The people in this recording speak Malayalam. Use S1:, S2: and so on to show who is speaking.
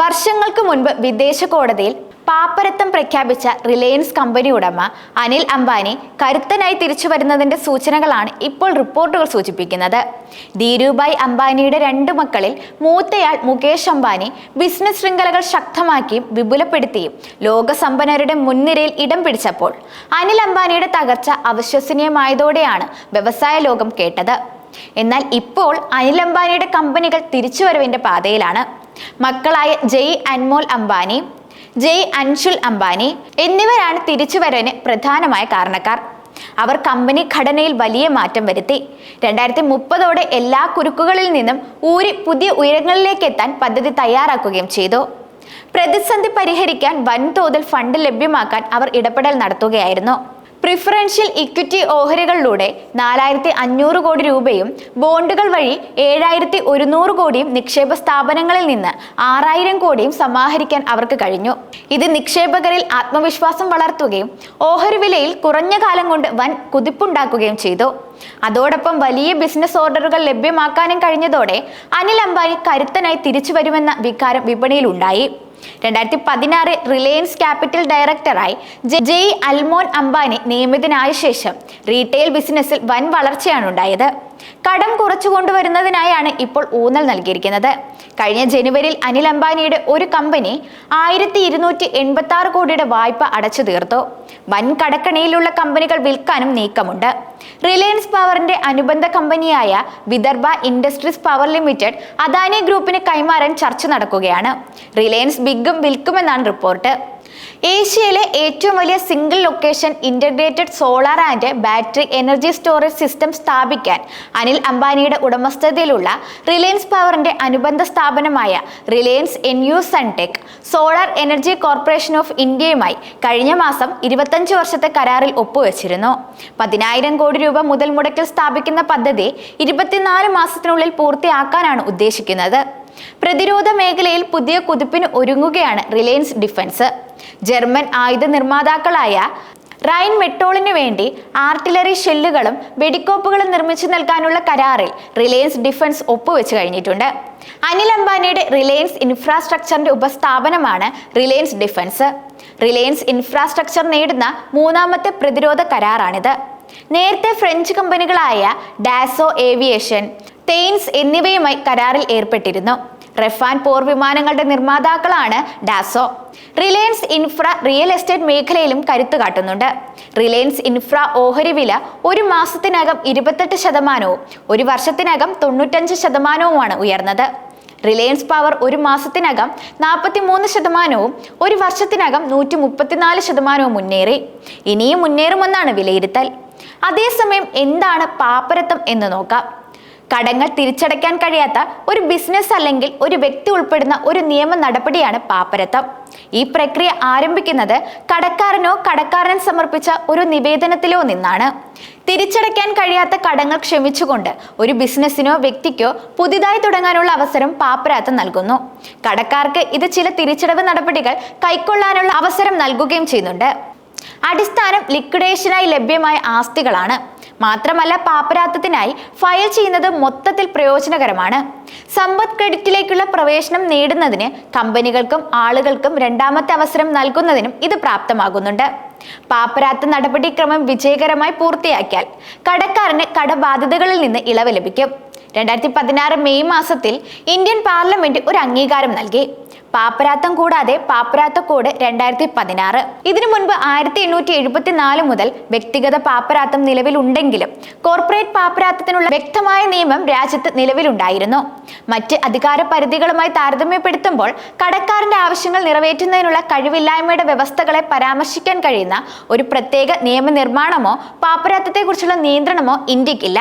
S1: വർഷങ്ങൾക്ക് മുൻപ് വിദേശ കോടതിയിൽ പാപ്പരത്തം പ്രഖ്യാപിച്ച റിലയൻസ് കമ്പനി ഉടമ അനിൽ അംബാനി കരുത്തനായി തിരിച്ചു വരുന്നതിന്റെ സൂചനകളാണ് ഇപ്പോൾ റിപ്പോർട്ടുകൾ സൂചിപ്പിക്കുന്നത്. ധീരുഭായ് അംബാനിയുടെ രണ്ട് മക്കളിൽ മൂത്തയാൾ മുകേഷ് അംബാനി ബിസിനസ് ശൃംഖലകൾ ശക്തമാക്കിയും വിപുലപ്പെടുത്തിയും ലോകസമ്പന്നരുടെ മുൻനിരയിൽ ഇടം പിടിച്ചപ്പോൾ അനിൽ അംബാനിയുടെ തകർച്ച അവിശ്വസനീയമായതോടെയാണ് വ്യവസായ ലോകം കേട്ടത്. എന്നാൽ ഇപ്പോൾ അനിൽ അംബാനിയുടെ കമ്പനികൾ തിരിച്ചുവരവിന്റെ പാതയിലാണ്. മക്കളായ ജയ് അൻമോൾ അംബാനി ജയ് അൻഷുൽ അംബാനി എന്നിവരാണ് തിരിച്ചുവരവിന് പ്രധാനമായ കാരണക്കാർ. അവർ കമ്പനി ഘടനയിൽ വലിയ മാറ്റം വരുത്തി. രണ്ടായിരത്തി മുപ്പതോടെ എല്ലാ കുരുക്കുകളിൽ നിന്നും ഊരി പുതിയ ഉയരങ്ങളിലേക്ക് എത്താൻ പദ്ധതി തയ്യാറാക്കുകയും ചെയ്തു. പ്രതിസന്ധി പരിഹരിക്കാൻ വൻതോതിൽ ഫണ്ട് ലഭ്യമാക്കാൻ അവർ ഇടപെടൽ നടത്തുകയായിരുന്നു. പ്രിഫറൻഷ്യൽ ഇക്വിറ്റി ഓഹരികളിലൂടെ നാലായിരത്തി അഞ്ഞൂറ് കോടി രൂപയും ബോണ്ടുകൾ വഴി ഏഴായിരത്തി ഒരുന്നൂറ് കോടിയും നിക്ഷേപ സ്ഥാപനങ്ങളിൽ നിന്ന് ആറായിരം കോടിയും സമാഹരിക്കാൻ അവർക്ക് കഴിഞ്ഞു. ഇത് നിക്ഷേപകരിൽ ആത്മവിശ്വാസം വളർത്തുകയും ഓഹരി വിലയിൽ കുറഞ്ഞ കാലം കൊണ്ട് വൻ കുതിപ്പുണ്ടാക്കുകയും ചെയ്തു. അതോടൊപ്പം വലിയ ബിസിനസ് ഓർഡറുകൾ ലഭ്യമാക്കാനും കഴിഞ്ഞതോടെ അനിൽ അംബാനി കരുത്തനായി തിരിച്ചു വരുമെന്ന വികാരം വിപണിയിലുണ്ടായി. രണ്ടായിരത്തി പതിനാറ് റിലയൻസ് ക്യാപിറ്റൽ ഡയറക്ടറായി ജെ- അൽമോൻ അംബാനി നിയമിതനായ ശേഷം റീറ്റെയിൽ ബിസിനസ്സിൽ വൻ വളർച്ചയാണ് ഉണ്ടായത്. കടം കുറച്ചു കൊണ്ടുവരുന്നതിനായാണ് ഇപ്പോൾ ഊന്നൽ നൽകിയിരിക്കുന്നത്. കഴിഞ്ഞ ജനുവരിയിൽ അനിൽ അംബാനിയുടെ ഒരു കമ്പനി ആയിരത്തി ഇരുന്നൂറ്റി എൺപത്തി ആറ് കോടിയുടെ വായ്പ അടച്ചു തീർത്തു. വൻ കടക്കണിയിലുള്ള കമ്പനികൾ വിൽക്കാനും നീക്കമുണ്ട്. റിലയൻസ് പവറിന്റെ അനുബന്ധ കമ്പനിയായ Vidarbha Industries Power Limited Adani ഗ്രൂപ്പിന് കൈമാറാൻ ചർച്ച നടക്കുകയാണ്. റിലയൻസ് ബിഗും വിൽക്കുമെന്നാണ് റിപ്പോർട്ട്. ഏഷ്യയിലെ ഏറ്റവും വലിയ single location integrated solar and battery energy storage system സ്ഥാപിക്കാൻ അനിൽ അംബാനിയുടെ ഉടമസ്ഥതയിലുള്ള റിലയൻസ് പവറിന്റെ അനുബന്ധ സ്ഥാപനമായ Reliance N U Suntech Solar Energy Corporation of ഇന്ത്യയുമായി കഴിഞ്ഞ മാസം ഇരുപത്തഞ്ച് വർഷത്തെ കരാറിൽ ഒപ്പുവെച്ചിരുന്നു. പതിനായിരം കോടി രൂപ മുതൽ മുടക്കിൽ സ്ഥാപിക്കുന്ന പദ്ധതി ഇരുപത്തിനാല് മാസത്തിനുള്ളിൽ പൂർത്തിയാക്കാനാണ് ഉദ്ദേശിക്കുന്നത്. പ്രതിരോധ മേഖലയിൽ പുതിയ കുതിപ്പിന് ഒരുങ്ങുകയാണ് റിലയൻസ് ഡിഫൻസ്. ജർമ്മൻ ആയുധ നിർമ്മാതാക്കളായ റൈൻ മെട്രോളിന് വേണ്ടി ആർട്ടിലറി ഷെല്ലുകളും വെടിക്കോപ്പുകളും നിർമ്മിച്ചു നൽകാനുള്ള കരാറിൽ റിലയൻസ് ഡിഫൻസ് ഒപ്പുവെച്ചു കഴിഞ്ഞിട്ടുണ്ട്. അനിൽ അംബാനിയുടെ റിലയൻസ് ഇൻഫ്രാസ്ട്രക്ചറിന്റെ ഉപസ്ഥാപനമാണ് റിലയൻസ് ഡിഫൻസ്. റിലയൻസ് ഇൻഫ്രാസ്ട്രക്ചർ നേടുന്ന മൂന്നാമത്തെ പ്രതിരോധ കരാറാണിത്. നേരത്തെ ഫ്രഞ്ച് കമ്പനികളായ ഡാസോ ഏവിയേഷൻ തെയിൻസ് എന്നിവയുമായി കരാറിൽ ഏർപ്പെട്ടിരുന്നു. റെഫാൻ പോർ വിമാനങ്ങളുടെ നിർമ്മാതാക്കളാണ് Dassault. Reliance Infra Real Estate മേഖലയിലും കരുത്തു കാട്ടുന്നുണ്ട്. റിലയൻസ് ഇൻഫ്ര ഓഹരി വില ഒരു മാസത്തിനകം ഇരുപത്തെട്ട് ശതമാനവും ഒരു വർഷത്തിനകം തൊണ്ണൂറ്റഞ്ച് ശതമാനവുമാണ് ഉയർന്നത്. റിലയൻസ് പവർ ഒരു മാസത്തിനകം നാൽപ്പത്തി മൂന്ന് ശതമാനവും ഒരു വർഷത്തിനകം നൂറ്റി മുപ്പത്തിനാല് ശതമാനവും മുന്നേറി. ഇനിയും മുന്നേറുമെന്നാണ് വിലയിരുത്തൽ. അതേസമയം എന്താണ് പാപ്പരത്വം എന്ന് നോക്കാം. കടങ്ങൾ തിരിച്ചടയ്ക്കാൻ കഴിയാത്ത ഒരു ബിസിനസ് അല്ലെങ്കിൽ ഒരു വ്യക്തി ഉൾപ്പെടുന്ന ഒരു നിയമ നടപടിയാണ് പാപ്പരത്വം ഈ പ്രക്രിയ ആരംഭിക്കുന്നത് കടക്കാരനോ കടക്കാരൻ സമർപ്പിച്ച ഒരു നിവേദനത്തിലോ നിന്നാണ്. തിരിച്ചടയ്ക്കാൻ കഴിയാത്ത കടങ്ങൾ ക്ഷമിച്ചുകൊണ്ട് ഒരു ബിസിനസ്സിനോ വ്യക്തിക്കോ പുതിയതായി തുടങ്ങാനുള്ള അവസരം പാപ്പരാത്ത നൽകുന്നു. കടക്കാർക്ക് ഇത് ചില തിരിച്ചടവ് നടപടികൾ കൈക്കൊള്ളാനുള്ള അവസരം നൽകുകയും ചെയ്യുന്നുണ്ട്. അടിസ്ഥാനം ലിക്വിഡേഷനായി ലഭ്യമായ ആസ്തികളാണ്. മാത്രമല്ല പാപ്പരാത്തത്തിനായി ഫയൽ ചെയ്യുന്നത് മൊത്തത്തിൽ പ്രയോജനകരമാണ്. സമ്പദ് ക്രെഡിറ്റിലേക്കുള്ള പ്രവേശനം നേടുന്നതിന് കമ്പനികൾക്കും ആളുകൾക്കും രണ്ടാമത്തെ അവസരം നൽകുന്നതിനും ഇത് പ്രാപ്തമാകുന്നുണ്ട്. പാപ്പരാത്ത നടപടിക്രമം വിജയകരമായി പൂർത്തിയാക്കിയാൽ കടക്കാരന് കടബാധ്യതകളിൽ നിന്ന് ഇളവ് ലഭിക്കും. രണ്ടായിരത്തി പതിനാറ് മെയ് മാസത്തിൽ ഇന്ത്യൻ പാർലമെന്റ് ഒരു അംഗീകാരം നൽകി. പാപ്പരാത്തം കൂടാതെ പാപ്പരാത്ത കോഡ് രണ്ടായിരത്തി പതിനാറ് ഇതിനു മുൻപ് ആയിരത്തി എണ്ണൂറ്റി എഴുപത്തിനാല് മുതൽ വ്യക്തിഗത പാപ്പരാത്തം നിലവിലുണ്ടെങ്കിലും കോർപ്പറേറ്റ് പാപ്പരാത്തത്തിനുള്ള വ്യക്തമായ നിയമം രാജ്യത്ത് നിലവിലുണ്ടായിരുന്നു. മറ്റ് അധികാര പരിധികളുമായി താരതമ്യപ്പെടുത്തുമ്പോൾ കടക്കാരന്റെ ആവശ്യങ്ങൾ നിറവേറ്റുന്നതിനുള്ള കഴിവില്ലായ്മയുടെ വ്യവസ്ഥകളെ പരാമർശിക്കാൻ കഴിയുന്ന ഒരു പ്രത്യേക നിയമനിർമ്മാണമോ പാപ്പരാത്തത്തെക്കുറിച്ചുള്ള നിയന്ത്രണമോ ഇന്ത്യക്കില്ല.